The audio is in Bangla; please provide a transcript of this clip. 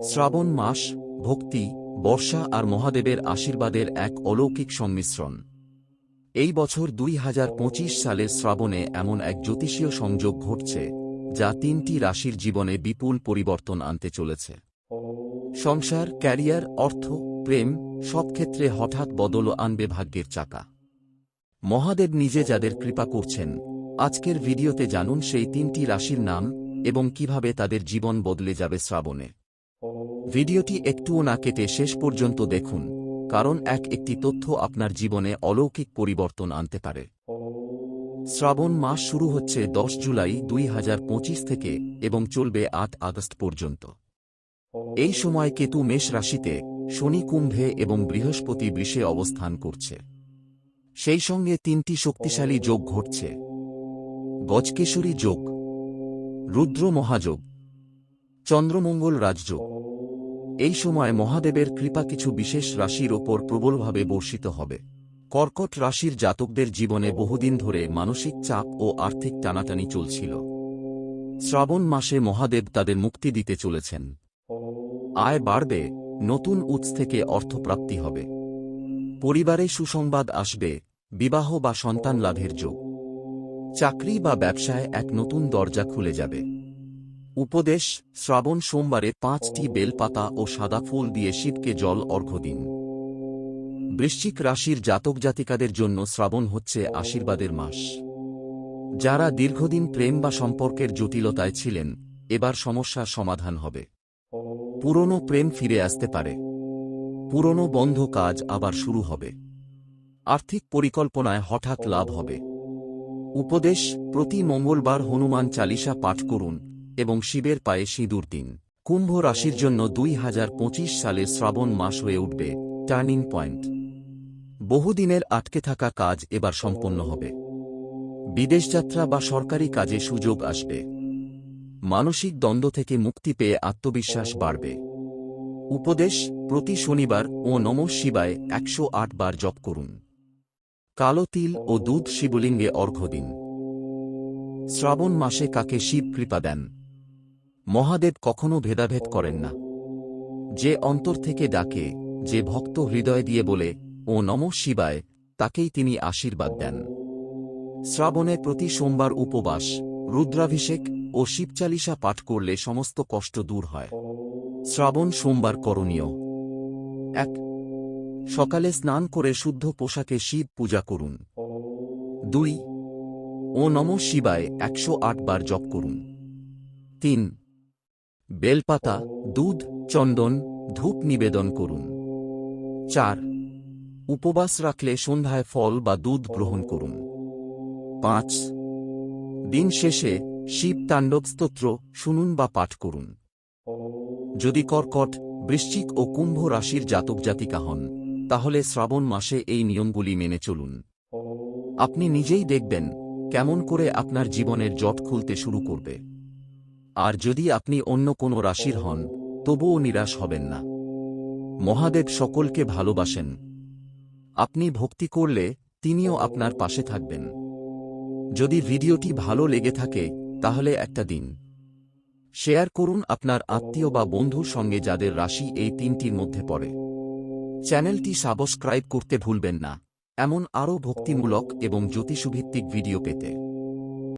শ্রাবণ মাস, ভক্তি, বর্ষা আর মহাদেবের আশীর্বাদের এক অলৌকিক সংমিশ্রণ। এই বছর দুই হাজার পঁচিশ সালের শ্রাবণে এমন এক জ্যোতিষীয় সংযোগ ঘটছে, যা তিনটি রাশির জীবনে বিপুল পরিবর্তন আনতে চলেছে। সংসার, ক্যারিয়ার, অর্থ, প্রেম, সব ক্ষেত্রে হঠাৎ বদল আনবে ভাগ্যের চাকা। মহাদেব নিজে যাদের কৃপা করছেন, আজকের ভিডিওতে জানুন সেই তিনটি রাশির নাম এবং কীভাবে তাদের জীবন বদলে যাবে শ্রাবণে। ভিডিওটি একটুও না কেটে শেষ পর্যন্ত দেখুন, কারণ এক একটি তথ্য আপনার জীবনে অলৌকিক পরিবর্তন আনতে পারে। শ্রাবণ মাস শুরু হচ্ছে দশ জুলাই দুই হাজার পঁচিশ থেকে এবং চলবে আট আগস্ট পর্যন্ত। এই সময় কেতু মেষ রাশিতে শনি কুম্ভে এবং বৃহস্পতি বৃষে অবস্থান করছে। সেই সঙ্গে তিনটি শক্তিশালী যোগ ঘটছে। গজকেশরী যোগ, রুদ্র মহাযোগ চন্দ্রমঙ্গল রাজযোগ এই সময় মহাদেবের কৃপা কিছু বিশেষ রাশির ওপর প্রবলভাবে বর্ষিত হবে। কর্কট রাশির জাতকদের জীবনে বহুদিন ধরে মানসিক চাপ ও আর্থিক টানাটানি চলছিল। শ্রাবণ মাসে মহাদেব তাদের মুক্তি দিতে চলেছেন। আয় বাড়বে, নতুন উৎস থেকে অর্থপ্রাপ্তি হবে। পরিবারে সুসংবাদ আসবে, বিবাহ বা সন্তান লাভের যোগ। চাকরি বা ব্যবসায় এক নতুন দরজা খুলে যাবে। উপদেশ শ্রাবণ সোমবারে পাঁচটি বেলপাতা ও সাদা ফুল দিয়ে শিবকে জল অর্ঘ্য দিন। বৃশ্চিক রাশির জাতক জাতিকাদের জন্য শ্রাবণ হচ্ছে আশীর্বাদের মাস। যারা দীর্ঘদিন প্রেম বা সম্পর্কের জটিলতায় ছিলেন এবার সমস্যার সমাধান হবে। পুরনো প্রেম ফিরে আসতে পারে। পুরনো বন্ধ কাজ আবার শুরু হবে। আর্থিক পরিকল্পনায় হঠাৎ লাভ হবে। উপদেশ প্রতি মঙ্গলবার হনুমান চালিসা পাঠ করুন। এবং শিবের পায়ে সিঁদুর দিন। কুম্ভ রাশির জন্য দুই হাজার সালের শ্রাবণ মাস হয়ে উঠবে, টার্নিং পয়েন্ট। বহুদিনের আটকে থাকা কাজ এবার সম্পন্ন হবে। বিদেশ যাত্রা বা সরকারি কাজে সুযোগ আসবে। মানসিক দ্বন্দ্ব থেকে মুক্তি পেয়ে আত্মবিশ্বাস বাড়বে। উপদেশ, প্রতি শনিবার ও নম শিবায় একশো আট বার জপ করুন। কালো তিল ও দুধ শিবলিঙ্গে অর্ঘ্য দিন। শ্রাবণ মাসে কাকে শিব কৃপা দেন? মহাদেব কখনো ভেদাভেদ করেন না। যে অন্তর থেকে ডাকে, যে ভক্ত হৃদয় দিয়ে বলে, ও নম শিবায়, তাকেই তিনি আশীর্বাদ দেন। শ্রাবণে প্রতি সোমবার উপবাস, রুদ্রাভিষেক ও শিবচালিসা পাঠ করলে সমস্ত কষ্ট দূর হয়। শ্রাবণ সোমবার করণীয়। এক, সকালে স্নান করে শুদ্ধ পোশাকে শিব পূজা করুন। দুই, ও নম শিবায়, একশো আট বার জপ করুন। তিন বেলপাতা, দুধ, চন্দন, ধূপ নিবেদন করুন। চার, উপবাস রাখলে সন্ধ্যায় ফল বা দুধ গ্রহণ করুন। পাঁচ, দিন শেষে শিব তাণ্ডব স্তোত্র শুনুন বা পাঠ করুন। যদি কর্কট, বৃশ্চিক ও কুম্ভ রাশির জাতক জাতিকা হন, তাহলে শ্রাবণ মাসে এই নিয়মগুলি মেনে চলুন। আপনি নিজেই দেখবেন কেমন করে আপনার জীবনের জট খুলতে শুরু করবে। আর যদি আপনি অন্য কোনো রাশির হন, তবুও নিরাশ হবেন না। মহাদেব সকলকে ভালোবাসেন। আপনি ভক্তি করলে তিনিও আপনার পাশে থাকবেন। যদি ভিডিওটি ভালো লেগে থাকে, তাহলে একটা দিন। শেয়ার করুন আপনার আত্মীয় বা বন্ধুর সঙ্গে যাদের রাশি এই তিনটির মধ্যে পড়ে। চ্যানেলটি সাবস্ক্রাইব করতে ভুলবেন না। এমন আরও ভক্তিমূলক এবং জ্যোতিষভিত্তিক ভিডিও পেতে।